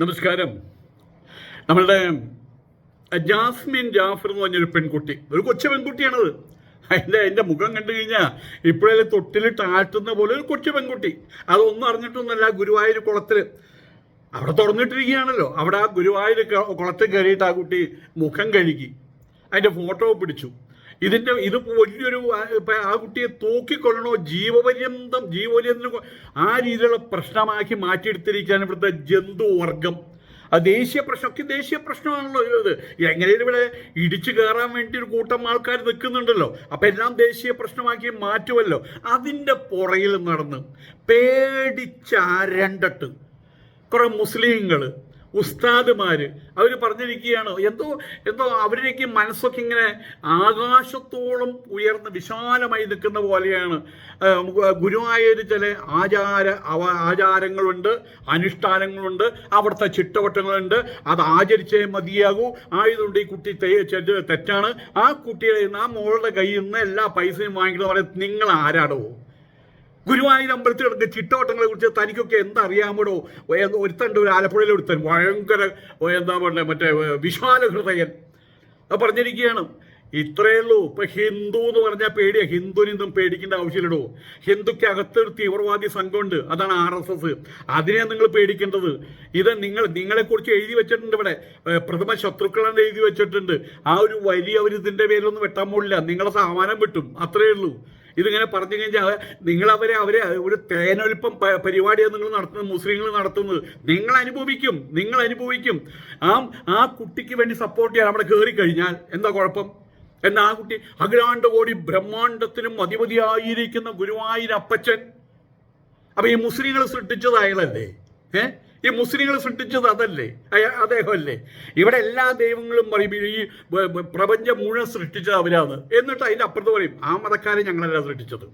നമസ്കാരം. നമ്മളുടെ ജാസ്മിൻ ജാഫർ എന്ന് പറഞ്ഞൊരു പെൺകുട്ടി. ഒരു കൊച്ചു പെൺകുട്ടിയാണത്. അതിന്റെ എന്റെ മുഖം കണ്ടു കഴിഞ്ഞാൽ ഇപ്പോഴേ തൊട്ടിലിട്ട് ആട്ടുന്ന പോലെ ഒരു കൊച്ചു പെൺകുട്ടി. അതൊന്നും അറിഞ്ഞിട്ടൊന്നുമല്ല ഗുരുവായൂർ കുളത്തിൽ അവിടെ തുറന്നിട്ടിരിക്കുകയാണല്ലോ. അവിടെ ആ ഗുരുവായൂർ കുളത്തിൽ കയറിയിട്ട് ആ കുട്ടി മുഖം കഴുകി. അതിന്റെ ഫോട്ടോ പിടിച്ചു. ഇതിന്റെ ഇത് വലിയൊരു ആ, കുട്ടിയെ തൂക്കിക്കൊള്ളണോ ജീവപര്യന്തം ജീവപര്യന്തം ആ രീതിയിലുള്ള പ്രശ്നമാക്കി മാറ്റിയെടുത്തിരിക്കാൻ ഇവിടുത്തെ ജന്തുവർഗം. ആ ദേശീയ പ്രശ്നം ഒക്കെ ദേശീയ പ്രശ്നമാണല്ലോ ഇത്. എങ്ങനെയും ഇവിടെ ഇടിച്ചു കയറാൻ വേണ്ടി ഒരു കൂട്ടം ആൾക്കാർ നിൽക്കുന്നുണ്ടല്ലോ? അപ്പം എല്ലാം ദേശീയ പ്രശ്നമാക്കി മാറ്റുമല്ലോ? അതിന്റെ പുറയിൽ നടന്ന് പേടിച്ചാരണ്ടിട്ട്. കുറെ മുസ്ലിങ്ങൾ ഉസ്താദുമാർ അവർ പറഞ്ഞിരിക്കുകയാണ് എന്തോ എന്തോ അവരിലേക്ക് മനസ്സൊക്കെ ഇങ്ങനെ ആകാശത്തോളം ഉയർന്ന് വിശാലമായി നിൽക്കുന്ന പോലെയാണ്. ഗുരുവായൂർ ചില ആചാര ആചാരങ്ങളുണ്ട് അനുഷ്ഠാനങ്ങളുണ്ട് അവിടുത്തെ ചിട്ടവട്ടങ്ങളുണ്ട്. അത് ആചരിച്ചേ മതിയാകൂ. ആയതുകൊണ്ട് ഈ കുട്ടി തെറ്റാണ്. ആ കുട്ടിയുടെ ആ മോളുടെ കയ്യിൽ നിന്ന് എല്ലാ പൈസയും വാങ്ങിക്കുന്ന പോലെ നിങ്ങൾ ആരാടോ ഗുരുവായൂർ അമ്പലത്തിൽ നടന്ന ചിട്ടവട്ടങ്ങളെ കുറിച്ച് തനിക്കൊക്കെ എന്തറിയാമോടോ? ഒരുത്തണ്ട് ഒരു ആലപ്പുഴയിൽ ഒരുത്തൻ ഭയങ്കര എന്താ പറയുക മറ്റേ വിശാല ഹൃദയൻ. അത് പറഞ്ഞിരിക്കുകയാണ് ഇത്രയേ ഉള്ളൂ ഇപ്പൊ ഹിന്ദു എന്ന് പറഞ്ഞാൽ പേടിയാ ഹിന്ദുവിനൊന്നും പേടിക്കേണ്ട ആവശ്യമില്ലടോ. ഹിന്ദുക്ക് അകത്തൊരു തീവ്രവാദി സംഘമുണ്ട് അതാണ് ആർ എസ് എസ്. അതിനെ നിങ്ങൾ പേടിക്കേണ്ടത്. ഇത് നിങ്ങൾ നിങ്ങളെക്കുറിച്ച് എഴുതി വെച്ചിട്ടുണ്ട് ഇവിടെ. പ്രഥമ ശത്രുക്കളെന്ന് എഴുതി വെച്ചിട്ടുണ്ട്. ആ ഒരു വലിയ അവർ ഇതിന്റെ പേരിലൊന്നും വെട്ടാൻ പോലില്ല നിങ്ങളെ സാമാനം വിട്ടും അത്രയേ ഉള്ളൂ. ഇതിങ്ങനെ പറഞ്ഞു കഴിഞ്ഞാൽ നിങ്ങൾ അവരെ അവരെ ഒരു തേനൊലിപ്പം പരിപാടിയാണ് നിങ്ങൾ നടത്തുന്നത് മുസ്ലിങ്ങൾ നടത്തുന്നത്. നിങ്ങൾ അനുഭവിക്കും നിങ്ങൾ അനുഭവിക്കും. ആ ആ കുട്ടിക്ക് വേണ്ടി സപ്പോർട്ട് ചെയ്യാൻ അവിടെ കയറി കഴിഞ്ഞാൽ എന്താ കുഴപ്പം? എന്നാ ആ കുട്ടി അഖിലാണ്ട കോടി ബ്രഹ്മാണ്ടത്തിനും അധിപതിയായിരിക്കുന്ന ഗുരുവായൂരപ്പച്ചൻ. അപ്പൊ ഈ മുസ്ലിങ്ങൾ സൃഷ്ടിച്ചത് അയാളല്ലേ ഏ? ഈ മുസ്ലിങ്ങൾ സൃഷ്ടിച്ചത് അതല്ലേ? അദ്ദേഹമല്ലേ? ഇവിടെ എല്ലാ ദൈവങ്ങളും പറയും ഈ പ്രപഞ്ചം മുഴുവൻ സൃഷ്ടിച്ചത് അവരാണ്. എന്നിട്ട് അതിന്റെ അപ്പുറത്ത് പറയും ആ മതക്കാരെ ഞങ്ങളല്ല സൃഷ്ടിച്ചത്.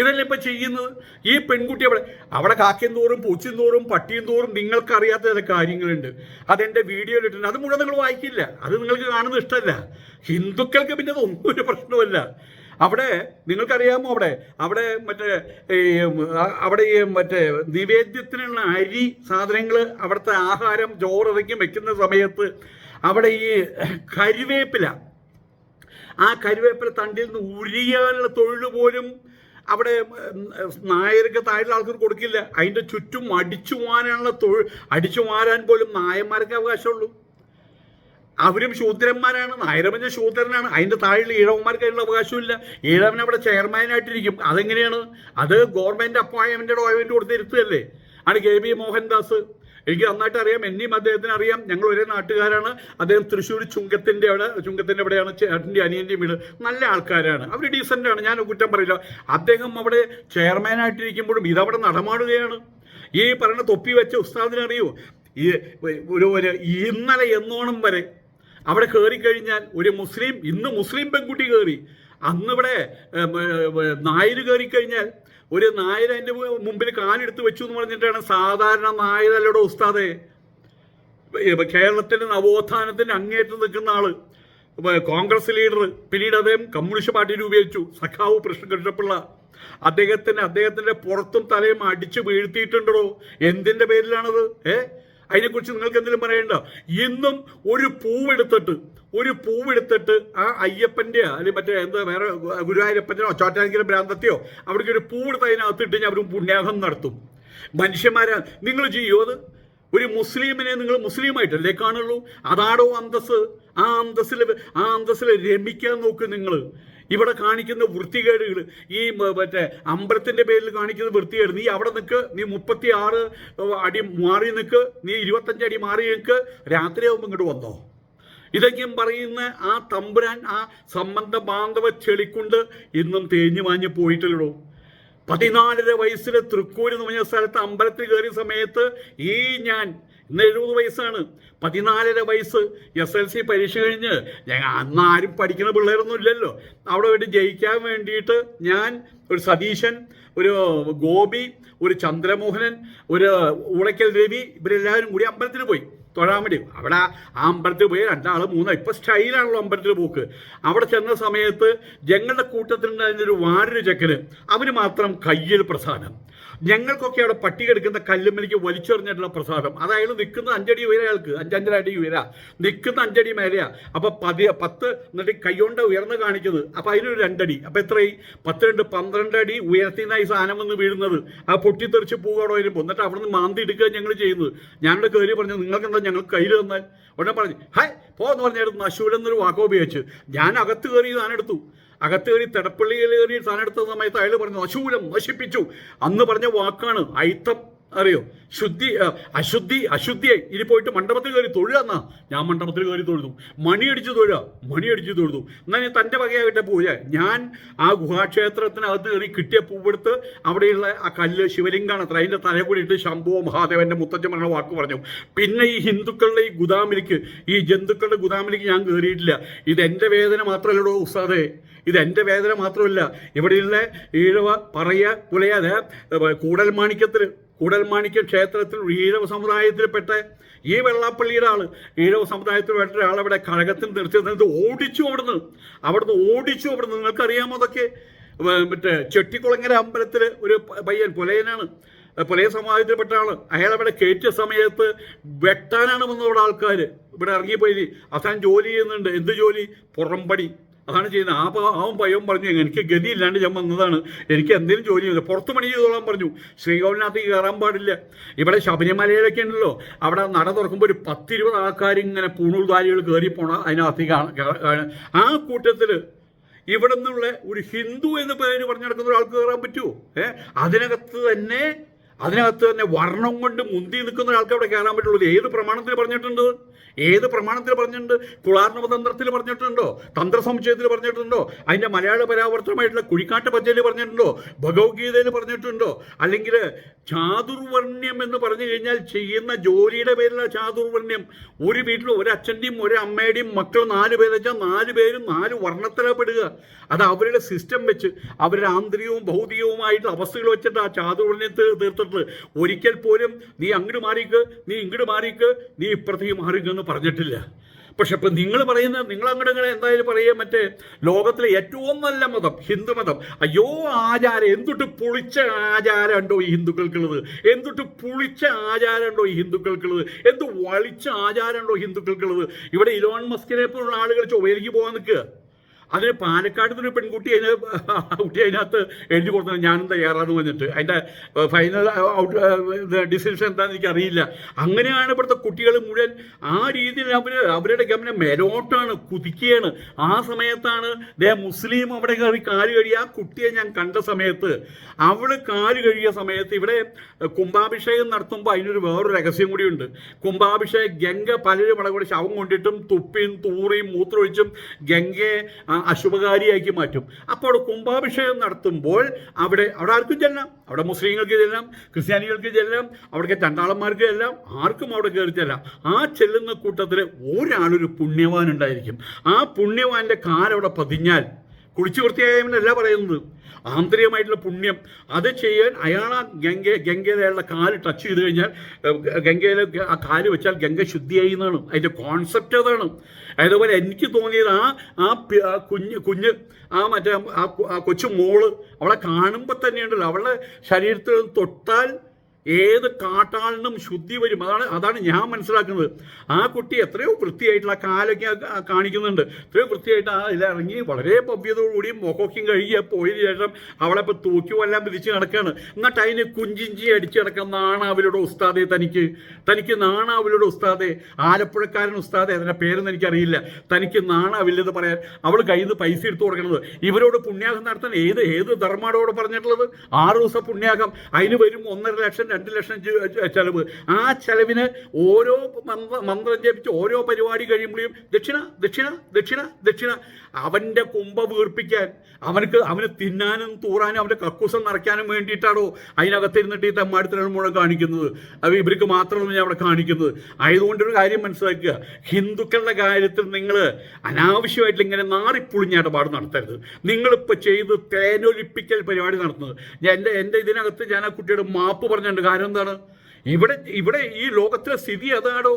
ഇതല്ലേ ഇപ്പം ചെയ്യുന്നത്? ഈ പെൺകുട്ടി അവിടെ അവിടെ കാക്കയും തോറും പൂച്ചയും തോറും പട്ടിയും തോറും നിങ്ങൾക്കറിയാത്ത ചില കാര്യങ്ങളുണ്ട്. അതെന്റെ വീഡിയോയിൽ ഇട്ടിട്ടുണ്ട്. അത് മുഴുവൻ നിങ്ങൾ വായിക്കില്ല. അത് നിങ്ങൾക്ക് കാണുന്നത് ഇഷ്ടമല്ല. ഹിന്ദുക്കൾക്ക് പിന്നെ അതൊന്നും ഒരു പ്രശ്നമല്ല അവിടെ നിങ്ങൾക്കറിയാമോ അവിടെ? അവിടെ മറ്റേ അവിടെ ഈ മറ്റേ നിവേദ്യത്തിനുള്ള അരി സാധനങ്ങൾ അവിടുത്തെ ആഹാരം ചോറിറക്കി വെക്കുന്ന സമയത്ത് അവിടെ ഈ കരിവേപ്പില ആ കരിവേപ്പില തണ്ടിൽ നിന്ന് ഉരിയാനുള്ള തൊഴിൽ പോലും അവിടെ നായർക്ക് താഴെയുള്ള ആൾക്കാർ കൊടുക്കില്ല. അതിന്റെ ചുറ്റും അടിച്ചു മാറാനുള്ള തൊഴിൽ അടിച്ചു മാറാൻ പോലും നായന്മാർക്ക് അവകാശമുള്ളൂ. അവരും ശൂദ്രന്മാരാണ് നായരമഞ്ഞ ശൂദ്രനാണ്. അതിന്റെ താഴെ ഈഴവന്മാർക്ക് അതിനുള്ള അവകാശമില്ല ഈഴവൻ അവിടെ ചെയർമാനായിട്ടിരിക്കും. അതെങ്ങനെയാണ്? അത് ഗവൺമെന്റ് അപ്പോയിൻമെന്റ് അപ്പോയിൻമെന്റ് കൊടുത്ത് ഇരുത്തുകയല്ലേ? ആണ് കെ ബി മോഹൻദാസ്. എനിക്ക് നന്നായിട്ട് അറിയാം. എന്നെയും അദ്ദേഹത്തിന് അറിയാം. ഞങ്ങൾ ഒരേ നാട്ടുകാരാണ്. അദ്ദേഹം തൃശ്ശൂർ ചുങ്കത്തിന്റെ അവിടെ ചുങ്കത്തിന്റെ അവിടെയാണ് ചേട്ടന്റെ അനിയന്റെ വീട്. നല്ല ആൾക്കാരാണ്. അവർ ആണ്. ഞാൻ കുറ്റം പറയില്ല. അദ്ദേഹം അവിടെ ചെയർമാനായിട്ടിരിക്കുമ്പോഴും ഇതവിടെ നടമാടുകയാണ്. ഈ പറയുന്ന തൊപ്പി വെച്ച ഉസ്താദിനറിയോ ഈ ഒരു ഇന്നലെ എന്നോണം വരെ അവിടെ കയറി കഴിഞ്ഞാൽ ഒരു മുസ്ലിം ഇന്ന് മുസ്ലിം പെൺകുട്ടി കയറി അന്ന് ഇവിടെ ഏം, ഏം, നായർ കയറി കഴിഞ്ഞാൽ ഒരു നായർ അതിന്റെ മുമ്പിൽ കാലെടുത്ത് വെച്ചു എന്ന് പറഞ്ഞിട്ടാണ് സാധാരണ നായരല്ലടോ ഉസ്താദെ. കേരളത്തിന്റെ നവോത്ഥാനത്തിന്റെ അങ്ങേറ്റം നിൽക്കുന്ന ആൾ. കോൺഗ്രസ് ലീഡർ പിന്നീട് അദ്ദേഹം കമ്മ്യൂണിസ്റ്റ് പാർട്ടി രൂപീകരിച്ചു. സഖാവ് കൃഷ്ണകൃഷ്ണപിള്ള അദ്ദേഹത്തിന് അദ്ദേഹത്തിന്റെ പുറത്തും തലയും അടിച്ചു വീഴ്ത്തിയിട്ടുണ്ടോ എന്തിന്റെ പേരിലാണത്? ഏ? അതിനെക്കുറിച്ച് നിങ്ങൾക്ക് എന്തെങ്കിലും പറയണ്ടോ ഇന്നും ഒരു പൂവെടുത്തിട്ട് ഒരു പൂവെടുത്തിട്ട് ആ അയ്യപ്പന്റെ അല്ലെങ്കിൽ മറ്റേ എന്താ വേറെ ഗുരുവായൂരപ്പന്റെയോ ചോറ്റാനിക്കര ഭ്രാന്തത്തെയോ അവിടേക്ക് ഒരു പൂവെടുത്ത് അതിനകത്ത് ഇട്ട് അവർ പുണ്യാഹം നടത്തും. മനുഷ്യന്മാരാ നിങ്ങൾ ചെയ്യുമോ അത്. ഒരു മുസ്ലിമിനെ നിങ്ങൾ മുസ്ലിമായിട്ടല്ലേ കാണുള്ളൂ? അതാടോ അന്തസ് ആ അന്തസ്സിൽ ആ അന്തസ്സിൽ രമിക്കാൻ നോക്ക് നിങ്ങൾ ഇവിടെ കാണിക്കുന്ന വൃത്തികേടുകൾ. ഈ മറ്റേ അമ്പലത്തിന്റെ പേരിൽ കാണിക്കുന്ന വൃത്തികേട്. നീ അവിടെ നിൽക്ക് നീ മുപ്പത്തി ആറ് അടി മാറി നിൽക്ക് നീ ഇരുപത്തഞ്ച് അടി മാറി നിൽക്ക് രാത്രിയാവുമ്പോൾ ഇങ്ങോട്ട് വന്നോ. ഇതൊക്കെയും പറയുന്ന ആ തമ്പുരാൻ ആ സംബന്ധ ബാന്ധവ ചെളിക്കൊണ്ട് ഇന്നും തേഞ്ഞു മാഞ്ഞു പോയിട്ടില്ലടോ. പതിനാലര വയസ്സിലെ തൃക്കൂർ എന്ന് പറഞ്ഞ സ്ഥലത്ത് അമ്പലത്തിൽ കയറിയ സമയത്ത് ഈ ഞാൻ ഇന്ന് എഴുപത് വയസ്സാണ്. പതിനാലര വയസ്സ് എസ് എൽ സി പരീക്ഷ കഴിഞ്ഞ് ഞങ്ങൾ അന്ന് ആരും പഠിക്കുന്ന പിള്ളേരൊന്നും ഇല്ലല്ലോ. അവിടെ വേണ്ടി ജയിക്കാൻ വേണ്ടിയിട്ട് ഞാൻ ഒരു സതീശൻ ഒരു ഗോപി ഒരു ചന്ദ്രമോഹനൻ ഒരു ഉളയ്ക്കൽ രവി ഇവരെല്ലാവരും കൂടി അമ്പലത്തിൽ പോയി. തൊഴാൻ വേണ്ടി അവിടെ ആ അമ്പലത്തിൽ പോയി രണ്ടാൾ മൂന്ന് ഇപ്പൊ സ്റ്റൈലാണല്ലോ അമ്പലത്തിൽ പോക്ക്. അവിടെ ചെന്ന സമയത്ത് ഞങ്ങളുടെ കൂട്ടത്തിലുണ്ടായിരുന്ന ഒരു വാരൊരു ചെക്കന് അവന് മാത്രം കയ്യിൽ പ്രസാദം. ഞങ്ങൾക്കൊക്കെ അവിടെ പട്ടിക എടുക്കുന്ന കല്ലുമ്മലിക്ക് വലിച്ചെറിഞ്ഞിട്ടുള്ള പ്രസാദം. അതായത് നിൽക്കുന്ന അഞ്ചടി ഉയര അയാൾക്ക് അഞ്ചഞ്ചര അടി ഉയര നിൽക്കുന്ന അഞ്ചടി മേലെയാ. അപ്പൊ പതി പത്ത് എന്നിട്ട് കൈകൊണ്ട് ഉയർന്ന് കാണിക്കുന്നത്. അപ്പൊ അതിനൊരു രണ്ടടി. അപ്പൊ എത്രയായി? പത്ത് രണ്ട് പന്ത്രണ്ട് അടി ഉയരത്തിൽ നിന്നായി സാധനം വന്ന് വീഴുന്നത്. ആ പൊട്ടിത്തെറിച്ച് പൂകോടെ വരുമ്പോൾ എന്നിട്ട് അവിടെ നിന്ന് മാന്തി എടുക്കുക ഞങ്ങൾ ചെയ്യുന്നത്. ഞാനിവിടെ കയറി പറഞ്ഞു നിങ്ങൾക്ക് എന്താ ഞങ്ങൾ കയ്യിൽ തന്നാൽ ഉടനെ പറഞ്ഞു ഹായ് പോന്ന് പറഞ്ഞായിരുന്നു നശൂരെന്നൊരു വാക്കോ ഉപയോഗിച്ച്. ഞാൻ അകത്ത് കയറി സാധനം എടുത്തു. അകത്ത് കയറി തിടപ്പള്ളിയിൽ കയറി സാധനം എടുത്ത സമയത്ത് അയാൾ പറഞ്ഞു അശൂലം നശിപ്പിച്ചു. അന്ന് പറഞ്ഞ വാക്കാണ് അയിത്തം. അറിയോ? ശുദ്ധി അശുദ്ധി അശുദ്ധിയായി. ഇനി പോയിട്ട് മണ്ഡപത്തിൽ കയറി തൊഴുകന്നാ ഞാൻ മണ്ഡപത്തിൽ കയറി തൊഴുതു. മണിയടിച്ച് തൊഴുക മണിയടിച്ച് തൊഴുതു. എന്നാൽ ഞാൻ തന്റെ വകയായിട്ട് പൂജ ഞാൻ ആ ഗുഹാക്ഷേത്രത്തിനകത്ത് കയറി കിട്ടിയ പൂവെടുത്ത് അവിടെയുള്ള ആ കല്ല് ശിവലിംഗാണ് അത്ര. അതിന്റെ തലയിൽ കൂടി ഇട്ട് ശംഭുവോ മഹാദേവന്റെ മുത്തച്ഛൻ പറഞ്ഞ വാക്ക് പറഞ്ഞു. പിന്നെ ഈ ഹിന്ദുക്കളുടെ ഈ ഗുദാമിലേക്ക് ഈ ജന്തുക്കളുടെ ഗുദാമിലേക്ക് ഞാൻ കയറിയിട്ടില്ല. ഇത് എന്റെ വേദന മാത്രമല്ലടോ ഉസ്താദേ. ഇത് എന്റെ വേദന മാത്രമല്ല ഇവിടെയുള്ള ഈഴവ പറയ പുലയാതെ കൂടൽ കൂടൽമാണിക്യ ക്ഷേത്രത്തിൽ ഈഴവ സമുദായത്തിൽപ്പെട്ട ഈ വെള്ളാപ്പള്ളിയുടെ ആൾ ഈഴവ സമുദായത്തിൽപ്പെട്ട അവിടെ കഴകത്തിൽ നിർത്തി ഓടിച്ചു അവിടുന്ന്. അവിടുന്ന് ഓടിച്ചു അവിടുന്ന്. നിങ്ങൾക്കറിയാമോ അതൊക്കെ? മറ്റേ ചെട്ടിക്കുളങ്ങര അമ്പലത്തിൽ ഒരു പയ്യൻ പുലയനാണ്. പുലയ സമുദായത്തിൽപ്പെട്ട ആൾ അയാൾ അവിടെ കയറ്റിയ സമയത്ത് വെട്ടാനാണ് വന്നവിടെ ആൾക്കാർ ഇവിടെ ഇറങ്ങിപ്പോയി. അവസാനം ജോലി ചെയ്യുന്നുണ്ട്. എന്ത് ജോലി? പുറംപടി അതാണ് ചെയ്യുന്നത്. ആ ആ പയ്യൻ പറഞ്ഞു എനിക്ക് ഗതിയില്ലാണ്ട് ഞാൻ വന്നതാണ്. എനിക്ക് എന്തെങ്കിലും ജോലി ചെയ്തു പുറത്ത് പണി ചെയ്തോളാൻ പറഞ്ഞു. ശ്രീകോവിലിനകത്ത് കയറാൻ പാടില്ല. ഇവിടെ ശബരിമലയിലൊക്കെ ഉണ്ടല്ലോ. അവിടെ നട തുറക്കുമ്പോൾ ഒരു പത്തിരുപത് ആൾക്കാർ ഇങ്ങനെ പൂണൂർദാരികൾ കയറി പോണ അതിനകത്ത് ആ കൂട്ടത്തിൽ ഇവിടെ നിന്നുള്ള ഒരു ഹിന്ദു എന്ന് പേര് പറഞ്ഞു നടക്കുന്ന ഒരാൾക്ക് കയറാൻ പറ്റുമോ ഏഹ് അതിനകത്ത് തന്നെ അതിനകത്ത് തന്നെ വർണം കൊണ്ട് മുന്തി നിൽക്കുന്ന ഒരാൾക്ക് അവിടെ കയറാൻ പറ്റുള്ളൂ. ഏത് പ്രമാണത്തിൽ പറഞ്ഞിട്ടുണ്ട്? ഏത് പ്രമാണത്തിൽ പറഞ്ഞിട്ടുണ്ട്? കുളാർണവതന്ത്രത്തിൽ പറഞ്ഞിട്ടുണ്ടോ? തന്ത്രസമുച്ചയത്തിൽ പറഞ്ഞിട്ടുണ്ടോ? അതിന്റെ മലയാള പരാവർത്തനമായിട്ടുള്ള കുഴിക്കാട്ട് പച്ചയിൽ പറഞ്ഞിട്ടുണ്ടോ? ഭഗവത്ഗീതയിൽ പറഞ്ഞിട്ടുണ്ടോ? അല്ലെങ്കിൽ ചാതുർവർണ്യം എന്ന് പറഞ്ഞു കഴിഞ്ഞാൽ ചെയ്യുന്ന ജോലിയുടെ പേരിലുള്ള ചാതുർവർണ്യം ഒരു വീട്ടിൽ ഒരു അച്ഛന്റെയും ഒരു മക്കൾ നാല് പേര് വെച്ചാൽ നാല് പേരും നാല് വർണത്തിലപ്പെടുക അത് അവരുടെ സിസ്റ്റം വെച്ച് അവരുടെ ആന്തരികവും ഭൗതികവുമായിട്ടുള്ള അവസ്ഥകൾ വെച്ചിട്ട് ആ ചാതുർവർണ്യം തീ- തീർത്തിട്ട് ഒരിക്കൽ പോലും നീ അങ്ങോട്ട് മാറിക്ക് നീ ഇങ്ങോട്ട് മാറിക്ക് നീ ഇപ്പുറത്തേക്ക് മാറിക്കെന്ന് പറഞ്ഞിട്ടില്ല. പക്ഷെ ഇപ്പം നിങ്ങൾ പറയുന്നത് നിങ്ങൾ അങ്ങോട്ട് ഇങ്ങനെ എന്തായാലും പറയുക മറ്റേ ലോകത്തിലെ ഏറ്റവും നല്ല മതം ഹിന്ദു മതം. അയ്യോ ആചാരം എന്തുട്ട് പുളിച്ച ആചാരം ഉണ്ടോ ഈ ഹിന്ദുക്കൾക്കുള്ളത്? എന്തുട്ട് പുളിച്ച ആചാരം ഉണ്ടോ ഈ ഹിന്ദുക്കൾക്കുള്ളത്? എന്ത് വളിച്ച ആചാരം ഉണ്ടോ ഹിന്ദുക്കൾക്കുള്ളത്? ഇവിടെ ഇലോൺ മസ്കിനെ പോലുള്ള ആളുകൾ ചൊവ്വയിലേക്ക് പോകാൻ നിൽക്കുക. അതിന് പാലക്കാട് നിന്നൊരു പെൺകുട്ടി അതിന് കുട്ടി അതിനകത്ത് എഴുതി കൊടുത്തത് ഞാനും തയ്യാറാണ് വന്നിട്ട് അതിന്റെ ഫൈനൽ ഔട്ട് ഡിസിഷൻ എന്താണെന്ന് എനിക്കറിയില്ല. അങ്ങനെയാണ് ഇവിടുത്തെ കുട്ടികൾ മുഴുവൻ ആ രീതിയിൽ അവർ അവരുടെ ഗമനം മേലോട്ടാണ് കുതിക്കുകയാണ്. ആ സമയത്താണ് ദേ മുസ്ലിം അവിടെ കയറി കാൽ കഴിയുക ആ കുട്ടിയെ ഞാൻ കണ്ട സമയത്ത് അവൾ കാൽ കഴിയ സമയത്ത് ഇവിടെ കുംഭാഭിഷേകം നടത്തുമ്പോൾ അതിനൊരു വേറൊരു രഹസ്യം കൂടിയുണ്ട് കുംഭാഭിഷേകം ഗംഗ പലരും അവിടെ കൂടി ശവം കൊണ്ടിട്ടും തുപ്പിയും തൂറിയും മൂത്രമൊഴിച്ചും ഗംഗയെ ആ, അശുഭകാരിയാക്കി മാറ്റും. അപ്പോൾ കുംഭാഭിഷേകം നടത്തുമ്പോൾ അവിടെ അവിടെ ആർക്കും ചെല്ലാം അവിടെ മുസ്ലിങ്ങൾക്ക് ചെല്ലാം ക്രിസ്ത്യാനികൾക്ക് ചെല്ലാം അവിടേക്ക് ചണ്ടാളന്മാർക്ക് ചെല്ലാം ആർക്കും അവിടെ കയറി ചെല്ലാം ആ ചെല്ലുന്ന കൂട്ടത്തിൽ ഒരാളൊരു പുണ്യവാൻ ഉണ്ടായിരിക്കും. ആ പുണ്യവാന്റെ കാലവിടെ പതിഞ്ഞാൽ കുളിച്ചു വൃത്തിയായവനല്ല പറയുന്നത്. ആന്തരികമായിട്ടുള്ള പുണ്യം. അത് ചെയ്യാൻ അയാൾ ആ ഗംഗ ഗംഗയിലുള്ള കാൽ ടച്ച് ചെയ്ത് കഴിഞ്ഞാൽ ഗംഗയിൽ ആ കാൽ വെച്ചാൽ ഗംഗ ശുദ്ധിയായി എന്നാണ് അതിന്റെ കോൺസെപ്റ്റ് അതാണ്. അതേപോലെ എനിക്ക് തോന്നിയത് ആ ആ കുഞ്ഞ് കുഞ്ഞ് ആ മറ്റേ ആ കൊച്ചു മോൾ അവളെ കാണുമ്പോൾ തന്നെയുണ്ടല്ലോ. അവളുടെ ശരീരത്തിൽ തൊട്ടാൽ ഏത് കാട്ടാളിനും ശുദ്ധി വരും. അതാണ് അതാണ് ഞാൻ മനസ്സിലാക്കുന്നത്. ആ കുട്ടി എത്രയോ വൃത്തിയായിട്ടുള്ള കാലൊക്കെ കാണിക്കുന്നുണ്ട്. എത്രയോ വൃത്തിയായിട്ട് ആ ഇതിലിറങ്ങി വളരെ പവ്യതയോടുകൂടി മുഖമൊക്കെയും കഴുകിയ പോയതിനു ശേഷം അവളെ ഇപ്പോൾ വല്ലാം പിരിച്ച് നടക്കുകയാണ് എന്നിട്ട് അതിന് കുഞ്ചിഞ്ചി അടിച്ച് കിടക്കുന്ന നാണാവിലൂടെ ഉസ്താദെ തനിക്ക്. തനിക്ക് നാണാവിലൂടെ ഉസ്താദെ ആലപ്പുഴക്കാരൻ ഉസ്താദെ അതിന്റെ പേരൊന്നും എനിക്കറിയില്ല. തനിക്ക് നാണാവില്ലെന്ന് പറയാൻ അവൾ കയ്യിൽ നിന്ന് പൈസ എടുത്തു കൊടുക്കുന്നത് ഇവരോട് പുണ്യാഹം നടത്താൻ ഏത് ഏത് ധർമ്മാടോട് പറഞ്ഞിട്ടുള്ളത്? ആറ് ദിവസം പുണ്യാഹം അതിന് വരും ഒന്നര ലക്ഷം രണ്ട് ലക്ഷം ചെലവ്. ആ ചെലവിന് ഓരോ മന്ത്ര മന്ത്രം ജപിച്ച് ഓരോ പരിപാടി കഴിയുമ്പോഴും ദക്ഷിണ ദക്ഷിണ ദക്ഷിണ ദക്ഷിണ. അവന്റെ കുമ്പ വീർപ്പിക്കാൻ അവനക്ക് അവന് തിന്നാനും തൂറാനും അവന്റെ കക്കൂസം നിറയ്ക്കാനും വേണ്ടിയിട്ടാണോ അതിനകത്തിരുന്നിട്ട് ഈ തെമ്മാടിത്തരം മുഴുവൻ കാണിക്കുന്നത്? അത് ഇവർക്ക് മാത്രമാണ് ഞാൻ അവിടെ കാണിക്കുന്നത്. ആയതുകൊണ്ടൊരു കാര്യം മനസ്സിലാക്കുക. ഹിന്ദുക്കളുടെ കാര്യത്തിൽ നിങ്ങൾ അനാവശ്യമായിട്ട് ഇങ്ങനെ നാറിപ്പുളിഞ്ഞ പാട് നടത്തരുത്. നിങ്ങളിപ്പോൾ ചെയ്ത് തേനൊലിപ്പിക്കൽ പരിപാടി നടത്തുന്നത്. എന്റെ എന്റെ ഇതിനകത്ത് ഞാൻ ആ കുട്ടിയുടെ മാപ്പ് പറഞ്ഞിട്ടുണ്ട്. കാരണം എന്താണ്? ഇവിടെ ഇവിടെ ഈ ലോകത്തിലെ സ്ഥിതി അതാണോ?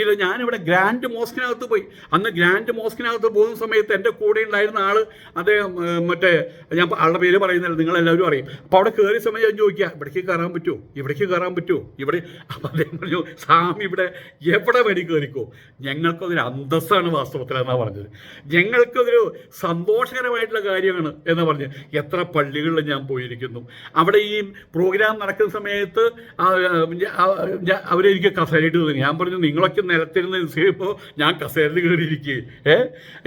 ഇല്ല ഞാനിവിടെ ഗ്രാൻഡ് മോസ്കിനകത്ത് പോയി. അന്ന് ഗ്രാൻഡ് മോസ്കിനകത്ത് പോകുന്ന സമയത്ത് എന്റെ കൂടെ ഉണ്ടായിരുന്ന ആൾ അദ്ദേഹം മറ്റേ ഞാൻ ആളുടെ പേര് പറയുന്നില്ല നിങ്ങളെല്ലാവരും അറിയും. അപ്പോൾ അവിടെ കയറിയ സമയം ഞാൻ ചോദിക്കുക ഇവിടേക്ക് കയറാൻ പറ്റുമോ ഇവിടേക്ക് കയറാൻ പറ്റുമോ ഇവിടെ അപ്പം അദ്ദേഹം പറഞ്ഞു സ്വാമി ഇവിടെ എവിടെ വേണ്ടി കയറിക്കോ. ഞങ്ങൾക്കതൊരു അന്തസ്സാണ് വാസ്തവത്തിൽ എന്നാണ് പറഞ്ഞത്. ഞങ്ങൾക്കതൊരു സന്തോഷകരമായിട്ടുള്ള കാര്യമാണ് എന്ന് പറഞ്ഞ് എത്ര പള്ളികളിൽ ഞാൻ പോയിരിക്കുന്നു. അവിടെ ഈ പ്രോഗ്രാം നടക്കുന്ന സമയത്ത് അവരെനിക്ക് കസേരയിട്ട് തോന്നി. ഞാൻ പറഞ്ഞു നിങ്ങളൊക്കെ നിലത്തിരുന്ന് ചെയ്യുമ്പോൾ ഞാൻ കസേരയിൽ കയറിയിരിക്കുക ഏ?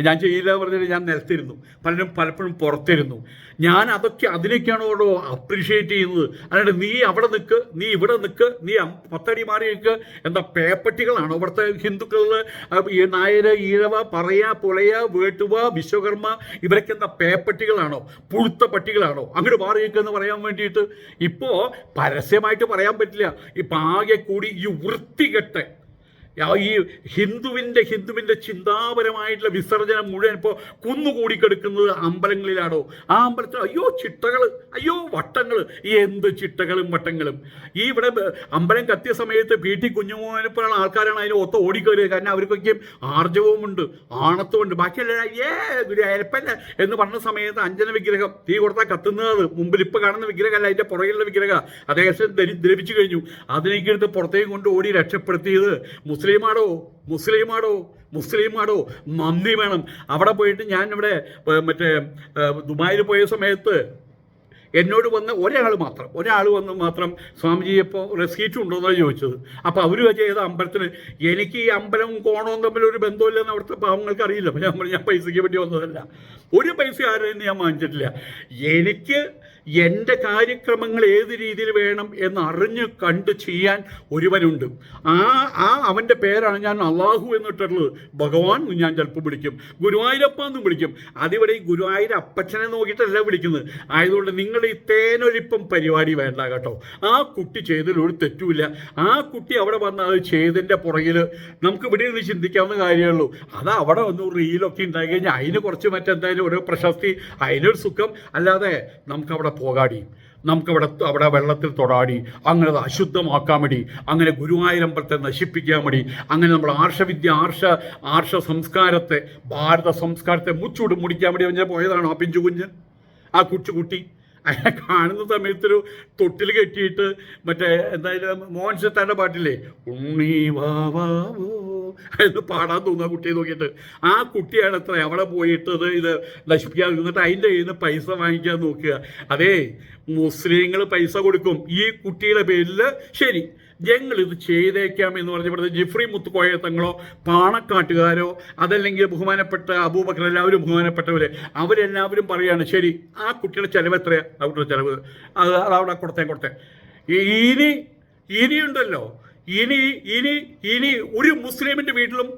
ഞാൻ ചെയ്യില്ല എന്ന് പറഞ്ഞിട്ട് ഞാൻ നിലത്തിരുന്നു. പലരും പലപ്പോഴും പുറത്തിരുന്നു. ഞാൻ അതൊക്കെ അതിനൊക്കെയാണ് അതിനൊക്കെയാണോ അപ്രീഷിയേറ്റ് ചെയ്യുന്നത്? അല്ലാണ്ട് നീ അവിടെ നിൽക്ക് നീ ഇവിടെ നിൽക്ക് നീ പത്തടി മാറി നിൽക്ക് എന്താ പേപ്പട്ടികളാണ് ഇവിടുത്തെ ഹിന്ദുക്കളിൽ? ഈ നായര് ഈഴവ പറയ പുളയ വേട്ടുവ വിശ്വകർമ്മ ഇവരൊക്കെ എന്താ പേപ്പട്ടികളാണോ? പുഴുത്ത പട്ടികളാണോ? അങ്ങോട്ട് മാറി നിൽക്കുക പറയാൻ വേണ്ടിയിട്ട്. ഇപ്പോൾ പരസ്യമായിട്ട് പറയാൻ പറ്റില്ല. ഇപ്പം ആകെ കൂടി ഈ വൃത്തികെട്ട് ഈ ഹിന്ദുവിന്റെ ഹിന്ദുവിന്റെ ചിന്താപരമായിട്ടുള്ള വിസർജനം മുഴുവൻ ഇപ്പോൾ കുന്നുകൂടിക്കെടുക്കുന്നത് അമ്പലങ്ങളിലാണോ? ആ അമ്പലത്തിൽ അയ്യോ ചിട്ടകൾ അയ്യോ വട്ടങ്ങൾ. എന്ത് ചിട്ടകളും വട്ടങ്ങളും? ഈ ഇവിടെ അമ്പലം കത്തിയ സമയത്ത് പി ടി കുഞ്ഞുമോനെ ആൾക്കാരാണ് അതിന് ഒത്ത ഓടിക്കയറിയത്. കാരണം അവർക്കൊക്കെയും ആർജവമുണ്ട് ആണത്വമുണ്ട് ബാക്കിയല്ല ഏ ഗുരു അയൽപ്പല്ല എന്ന് പറഞ്ഞ സമയത്ത് അഞ്ജന വിഗ്രഹം തീ കൊടുത്താൽ കത്തുന്നത് മുമ്പിൽ ഇപ്പം കാണുന്ന വിഗ്രഹമല്ല അതിന്റെ പുറകിലുള്ള വിഗ്രഹം. അദ്ദേഹം ദ്രവിച്ചു കഴിഞ്ഞു. അതിനേക്ക് എടുത്ത് പുറത്തേക്ക് കൊണ്ട് ഓടി രക്ഷപ്പെടുത്തിയത് മുസ്ലിമാടോ മുസ്ലിമാടോ മുസ്ലിമാടോ നന്ദി വേണം. അവിടെ പോയിട്ട് ഞാൻ ഇവിടെ മറ്റേ ദുബായിൽ പോയ സമയത്ത് എന്നോട് വന്ന ഒരാൾ മാത്രം ഒരാൾ വന്ന് മാത്രം സ്വാമിജി ഇപ്പോൾ റെസീറ്റ് ഉണ്ടോ എന്നാണ് ചോദിച്ചത് അപ്പോൾ അവർ ചെയ്ത അമ്പലത്തിന് എനിക്ക് ഈ അമ്പലവും കോണവും തമ്മിൽ ഒരു ബന്ധമില്ലെന്ന് അവിടുത്തെ പാവങ്ങൾക്ക് അറിയില്ല. ഞാൻ ഞാൻ പൈസയ്ക്ക് വേണ്ടി വന്നതല്ല. ഒരു പൈസ ആരും ഞാൻ വാങ്ങിച്ചിട്ടില്ല. എനിക്ക് എന്റെ കാര്യക്രമങ്ങൾ ഏത് രീതിയിൽ വേണം എന്ന് അറിഞ്ഞ് കണ്ട് ചെയ്യാൻ ഒരുവനുണ്ട്. ആ ആ അവന്റെ പേരാണ് ഞാൻ അള്ളാഹു എന്നിട്ടുള്ളത്. ഭഗവാൻ ഞാൻ ചിലപ്പോൾ വിളിക്കും. ഗുരുവായൂരപ്പ എന്നും വിളിക്കും. അതിവിടെ ഈ ഗുരുവായൂർ അപ്പച്ചനെ നോക്കിയിട്ടല്ല വിളിക്കുന്നത്. ആയതുകൊണ്ട് നിങ്ങൾ ഈ തേനൊലിപ്പം പരിപാടി വേണ്ട കേട്ടോ. ആ കുട്ടി ചെയ്തതിലൊരു തെറ്റുമില്ല. ആ കുട്ടി അവിടെ വന്ന് അത് ചെയ്തതിന്റെ പുറകിൽ നമുക്ക് ഇവിടെ നിന്ന് ചിന്തിക്കാവുന്ന കാര്യമുള്ളൂ അത് അവിടെ വന്ന് റീലൊക്കെ ഉണ്ടായി കഴിഞ്ഞാൽ അതിന് കുറച്ച് മറ്റെന്തായാലും ഓരോ പ്രശസ്തി അതിനൊരു സുഖം. അല്ലാതെ നമുക്കവിടെ പോകാടി. നമുക്കവിടെ അവിടെ വെള്ളത്തിൽ തൊടാടി. അങ്ങനെ അത് അശുദ്ധമാക്കാൻ വേണ്ടി അങ്ങനെ ഗുരുവായൂരമ്പലത്തെ നശിപ്പിക്കാൻ വേണ്ടി അങ്ങനെ നമ്മൾ ആർഷവിദ്യ ആർഷ ആർഷ സംസ്കാരത്തെ ഭാരത സംസ്കാരത്തെ മുച്ചൂട് മുടിക്കാൻ വേണ്ടി അവൻ പോയതാണോ ആ പിഞ്ചു കുഞ്ഞ്? ആ കൊച്ചുകുട്ടി അയാളെ കാണുന്ന സമയത്തൊരു തൊട്ടിൽ കെട്ടിയിട്ട് മറ്റേ എന്തായാലും മോഹൻ സിത്താന്റെ പാട്ടില്ലേ ഉണ്ണി വാവാവോ എന്ന് പാടാൻ തോന്നുക കുട്ടിയെ നോക്കിയിട്ട്. ആ കുട്ടിയാണ് അത്ര അവിടെ പോയിട്ട് ഇത് ഇത് നശിപ്പിക്കാൻ എന്നിട്ട് അതിന്റെ കയ്യിൽ നിന്ന് പൈസ വാങ്ങിക്കാൻ നോക്കുക. അതേ മുസ്ലിങ്ങൾ പൈസ കൊടുക്കും. ഈ കുട്ടിയുടെ പേരിൽ ശരി. ഞങ്ങൾ ഇത് ചെയ്തേക്കാം എന്ന് പറഞ്ഞ ഇവിടുത്തെ ജിഫ്രി മുത്തുക്കോയ തങ്ങളോ പാണക്കാട്ടുകാരോ അതല്ലെങ്കിൽ ബഹുമാനപ്പെട്ട അബൂബക്കർ എല്ലാവരും ബഹുമാനപ്പെട്ടവർ അവരെല്ലാവരും പറയാണ് ശരി ആ കുട്ടിയുടെ ചെലവ് എത്രയാണ് ആ കുട്ടിയുടെ ചെലവ് അത് അതവിടെ കൊടുത്തേ കൊടുത്തേ. ഇനി ഇനിയുണ്ടല്ലോ. ഇനി ഇനി ഇനി ഒരു മുസ്ലിമിന്റെ വീട്ടിലും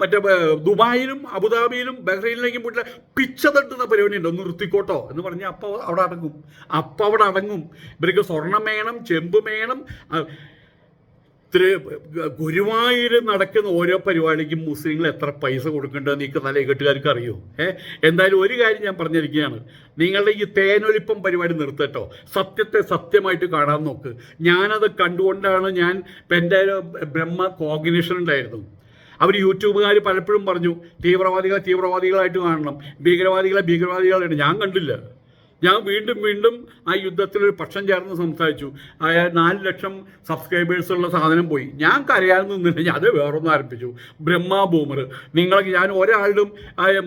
മറ്റേ ദുബായിലും അബുദാബിയിലും ബഹ്റൈനിലേക്കും വീട്ടിൽ പിച്ച തട്ടുന്ന പരിപാടി ഉണ്ടോ നിർത്തിക്കോട്ടോ എന്ന് പറഞ്ഞാൽ അപ്പോൾ അവിടെ അടങ്ങും. അപ്പോൾ അവിടെ അടങ്ങും. ഇവർക്ക് സ്വർണം വേണം ചെമ്പ് വേണം. ഇത്ര ഗുരുവായൂർ നടക്കുന്ന ഓരോ പരിപാടിക്കും മുസ്ലിങ്ങൾ എത്ര പൈസ കൊടുക്കേണ്ടതെന്ന് ഈ നല്ല കെട്ടുകാർക്ക് അറിയോ? ഏ? എന്തായാലും ഒരു കാര്യം ഞാൻ പറഞ്ഞിരിക്കുകയാണ്. നിങ്ങളുടെ ഈ തേനൊലിപ്പം പരിപാടി നിർത്തട്ടോ. സത്യത്തെ സത്യമായിട്ട് കാണാൻ നോക്ക്. ഞാനത് കണ്ടുകൊണ്ടാണ് ഞാൻ എന്റെ ബ്രഹ്മ കോഗ്നിഷൻ ഉണ്ടായിരുന്നു. അവർ യൂട്യൂബുകാർ പലപ്പോഴും പറഞ്ഞു തീവ്രവാദികളെ തീവ്രവാദികളായിട്ട് കാണണം. ഭീകരവാദികളെ ഭീകരവാദികളായിട്ട്. ഞാൻ കണ്ടില്ല. ഞാൻ വീണ്ടും വീണ്ടും ആ യുദ്ധത്തിൽ ഒരു പക്ഷം ചേർന്ന് സംസാരിച്ചു. നാല് ലക്ഷം സബ്സ്ക്രൈബേഴ്സ് ഉള്ള സാധനം പോയി. ഞാൻ കരയാൻ നിന്നില്ല. ഞാൻ അത് വേറൊന്നും ആരംഭിച്ചു. ബ്രഹ്മ ബൂമർ നിങ്ങൾക്ക് ഞാൻ ഒരാളും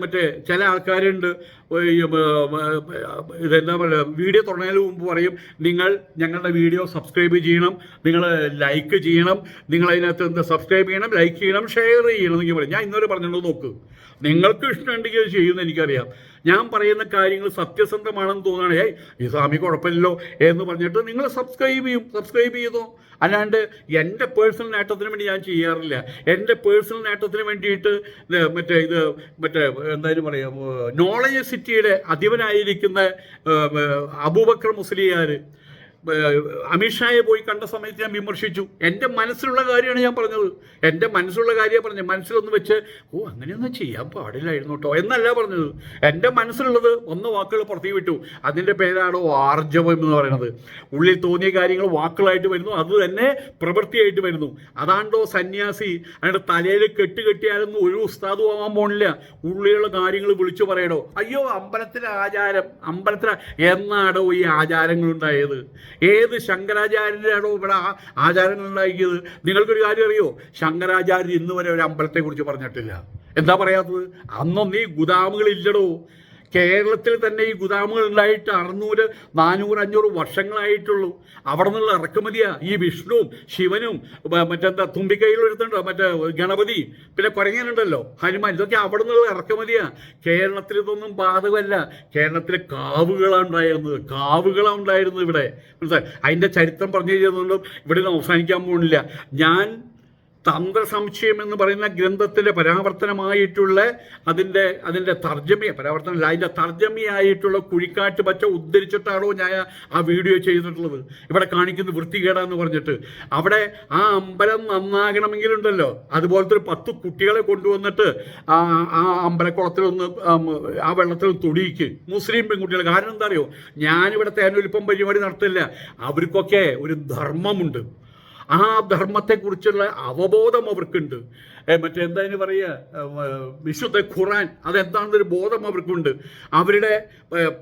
മറ്റേ ചില ആൾക്കാരുണ്ട്. ഇതെന്താ പറയുക വീഡിയോ തുടങ്ങുന്നതിന് മുമ്പ് പറയും നിങ്ങൾ ഞങ്ങളുടെ വീഡിയോ സബ്സ്ക്രൈബ് ചെയ്യണം. നിങ്ങൾ ലൈക്ക് ചെയ്യണം. നിങ്ങൾ അതിനകത്ത് എന്താ സബ്സ്ക്രൈബ് ചെയ്യണം ലൈക്ക് ചെയ്യണം ഷെയർ ചെയ്യണം എന്നൊക്കെ പറയും. ഞാൻ ഇന്നലെ പറഞ്ഞിട്ടുണ്ടോ നോക്ക്. നിങ്ങൾക്ക് ഇഷ്ടമുണ്ടെങ്കിൽ അത് ചെയ്യുമെന്ന് എനിക്കറിയാം. ഞാൻ പറയുന്ന കാര്യങ്ങൾ സത്യസന്ധമാണെന്ന് തോന്നുകയാണ് ഏയ് ഈ സ്വാമി കുഴപ്പമില്ലല്ലോ എന്ന് പറഞ്ഞിട്ട് നിങ്ങൾ സബ്സ്ക്രൈബ് ചെയ്യും. സബ്സ്ക്രൈബ് ചെയ്തോ. അല്ലാണ്ട് എന്റെ പേഴ്സണൽ നേട്ടത്തിന് വേണ്ടി ഞാൻ ചെയ്യാറില്ല. എന്റെ പേഴ്സണൽ നേട്ടത്തിന് വേണ്ടിയിട്ട് മറ്റേ ഇത് മറ്റേ എന്തായാലും പറയാം നോളജ് സിറ്റിയുടെ അധിപനായിരിക്കുന്ന അബൂബക്കർ മുസ്ലിയാർ അമിത്ഷായെ പോയി കണ്ട സമയത്ത് ഞാൻ വിമർശിച്ചു. എന്റെ മനസ്സിലുള്ള കാര്യമാണ് ഞാൻ പറഞ്ഞത്. എന്റെ മനസ്സിലുള്ള കാര്യമാണ് പറഞ്ഞത്. മനസ്സിലൊന്ന് വെച്ച് ഓ അങ്ങനെയൊന്നും ചെയ്യാൻ പാടില്ലായിരുന്നു കേട്ടോ. എന്നല്ല പറഞ്ഞത്. എന്റെ മനസ്സിലുള്ളത് ഒന്ന് വാക്കുകൾ പുറത്തേക്ക് വിട്ടു. അതിന്റെ പേരാണോ ആർജവം എന്ന് പറയുന്നത്. ഉള്ളിൽ തോന്നിയ കാര്യങ്ങൾ വാക്കുകളായിട്ട് വരുന്നു. അത് തന്നെ പ്രവൃത്തിയായിട്ട് വരുന്നു. അതാണ്ടോ സന്യാസി അതിന്റെ തലയിൽ കെട്ട് കെട്ടിയാലൊന്നും ഒരു ഉസ്താദും ആവാൻ പോണില്ല. ഉള്ളിലുള്ള കാര്യങ്ങൾ വിളിച്ചു പറയണോ? അയ്യോ അമ്പലത്തിലെ ആചാരം അമ്പലത്തിലെ എന്നാടോ ഈ ആചാരങ്ങൾ ഉണ്ടായത് ഏത് ശങ്കരാചാര്യരാണോ ഇവിടെ ആചാരങ്ങൾ ഉണ്ടാക്കിയത്? നിങ്ങൾക്കൊരു കാര്യം അറിയോ? ശങ്കരാചാര്യർ ഇന്ന് വരെ ഒരു അമ്പലത്തെക്കുറിച്ച് പറഞ്ഞിട്ടില്ല. എന്താ പറയാത്തത്? അന്നൊന്നീ ഗുദാമുകളില്ലടോ. കേരളത്തിൽ തന്നെ ഈ ഗുദാമുകൾ ഉണ്ടായിട്ട് അറുന്നൂറ് നാനൂറ് അഞ്ഞൂറ് വർഷങ്ങളായിട്ടുള്ളൂ. അവിടെ നിന്നുള്ള ഇറക്കുമതിയാ. ഈ വിഷ്ണുവും ശിവനും മറ്റെന്താ തുമ്പിക്കൈയിൽ ഒരുത്തുണ്ടോ? മറ്റേ ഗണപതി. പിന്നെ കുരങ്ങനുണ്ടല്ലോ ഹനുമാൻ. ഇതൊക്കെ അവിടെ നിന്നുള്ള ഇറക്കുമതിയാ. കേരളത്തിൽ ഇതൊന്നും ബാധകമല്ല. കേരളത്തിൽ കാവുകളാണ് ഉണ്ടായിരുന്നത്. കാവുകളാണ് ഉണ്ടായിരുന്നത് ഇവിടെ. അതിന്റെ ചരിത്രം പറഞ്ഞു കഴിഞ്ഞതുകൊണ്ടും ഇവിടെ നിന്ന് അവസാനിക്കാൻ പോകുന്നില്ല. ഞാൻ തന്ത്രസംശയം എന്ന് പറയുന്ന ഗ്രന്ഥത്തിന്റെ പരാവർത്തനമായിട്ടുള്ള അതിന്റെ അതിന്റെ തർജമയ പരാവർത്തനമല്ല അതിന്റെ തർജമയായിട്ടുള്ള കുഴിക്കാട്ട് പച്ച ഉദ്ധരിച്ചിട്ടാണോ ഞാൻ ആ വീഡിയോ ചെയ്തിട്ടുള്ളത്. ഇവിടെ കാണിക്കുന്നത് വൃത്തികേടാന്ന് പറഞ്ഞിട്ട്. അവിടെ ആ അമ്പലം നന്നാകണമെങ്കിലുണ്ടല്ലോ. അതുപോലത്തെ ഒരു പത്ത് കുട്ടികളെ കൊണ്ടുവന്നിട്ട് ആ ആ അമ്പലക്കുളത്തിലൊന്ന് ആ വെള്ളത്തിൽ തുടിയിക്ക്. മുസ്ലിം പെൺകുട്ടികൾ കാരണം എന്താ അറിയോ? ഞാനിവിടെ തേനൊലിപ്പം പരിപാടി നടത്തില്ല. അവർക്കൊക്കെ ഒരു ധർമ്മമുണ്ട്. ആ ധർമ്മത്തെക്കുറിച്ചുള്ള അവബോധം അവർക്കുണ്ട്. മറ്റേ പറയുക? വിശുദ്ധ ഖുറാൻ അതെന്താണെന്നൊരു ബോധം അവർക്കുണ്ട്. അവരുടെ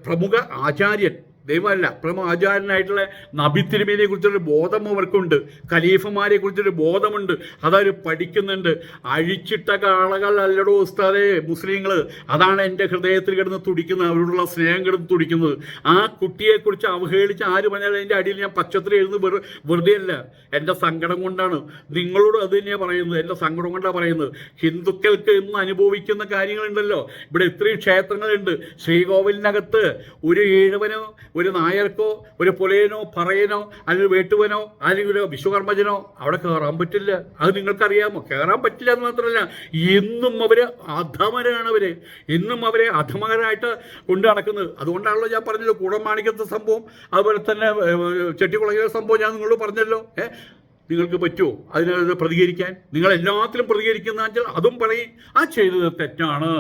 പ്രമുഖ ആചാര്യൻ ദൈവമല്ല പ്രഥമ ആചാര്യനായിട്ടുള്ള നബി തിരുമേനിയെ കുറിച്ചൊരു ബോധം അവർക്കുണ്ട്. ഖലീഫമാരെ കുറിച്ചൊരു ബോധമുണ്ട്. അതവർ പഠിക്കുന്നുണ്ട്. അഴിച്ചിട്ട കാളകൾ അല്ലടോ ഉസ്താദേ മുസ്ലിങ്ങൾ അതാണ് എന്റെ ഹൃദയത്തിൽ കിടന്ന് തുടിക്കുന്നത് അവരോടുള്ള സ്നേഹം കിടന്ന് തുടിക്കുന്നത്. ആ കുട്ടിയെക്കുറിച്ച് അവഹേളിച്ച് ആര് പറഞ്ഞാലും അതിന്റെ അടിയിൽ ഞാൻ പച്ചത്തിൽ എഴുതുന്നത് വെറു വെറുതെ അല്ല എന്റെ സങ്കടം കൊണ്ടാണ്. നിങ്ങളോട് അത് തന്നെയാണ് പറയുന്നത്. എന്റെ സങ്കടം കൊണ്ടാണ് പറയുന്നത്. ഹിന്ദുക്കൾക്ക് ഇന്ന് അനുഭവിക്കുന്ന കാര്യങ്ങളുണ്ടല്ലോ. ഇവിടെ ഇത്രയും ക്ഷേത്രങ്ങളുണ്ട്. ശ്രീകോവിലിനകത്ത് ഒരു ഈഴവനോ ഒരു നായർക്കോ ഒരു പുലയനോ പറയനോ അല്ലെങ്കിൽ വേട്ടുവനോ ഒരു വിശ്വകർമ്മജനോ അവിടെ കയറാൻ പറ്റില്ല. അത് നിങ്ങൾക്കറിയാമോ? കയറാൻ പറ്റില്ല എന്ന് മാത്രമല്ല ഇന്നും അവർ അധമരാണ് അവർ ഇന്നും അവരെ അധമകരായിട്ട് കൊണ്ട് നടക്കുന്നത്. അതുകൊണ്ടാണല്ലോ ഞാൻ പറഞ്ഞത് കൂടമാണിക്കത്തെ സംഭവം അതുപോലെ തന്നെ ഏഹ്, ചെട്ടിക്കുളങ്ങിയ സംഭവം ഞാൻ നിങ്ങളോട് പറഞ്ഞല്ലോ. ഏഹ് നിങ്ങൾക്ക് പറ്റുമോ? അതിനെ പ്രതികരിക്കാൻ? നിങ്ങൾ എല്ലാത്തിലും പ്രതികരിക്കുന്ന അതും പറയും ആ ചെയ്തത് തെറ്റാണ്.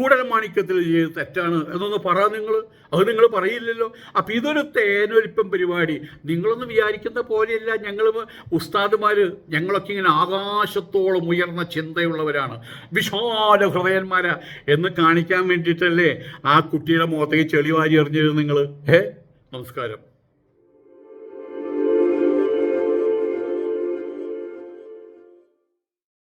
കൂടൽ ചെയ്ത് തെറ്റാണ് എന്നൊന്ന് പറ നിങ്ങൾ. അത് നിങ്ങൾ പറയില്ലല്ലോ. അപ്പം ഇതൊരു തേനൊലിപ്പം പരിപാടി. നിങ്ങളൊന്നും വിചാരിക്കുന്ന പോലെയല്ല. ഞങ്ങൾ ഉസ്താദുമാർ ഞങ്ങളൊക്കെ ഇങ്ങനെ ആകാശത്തോളം ഉയർന്ന ചിന്തയുള്ളവരാണ്. വിശാല ഹൃദയന്മാരാ. എന്ന് കാണിക്കാൻ വേണ്ടിയിട്ടല്ലേ ആ കുട്ടിയുടെ മുഖത്തേക്ക് ചെളി വാരി എറിഞ്ഞിരുന്നു നിങ്ങൾ? ഏ? നമസ്കാരം.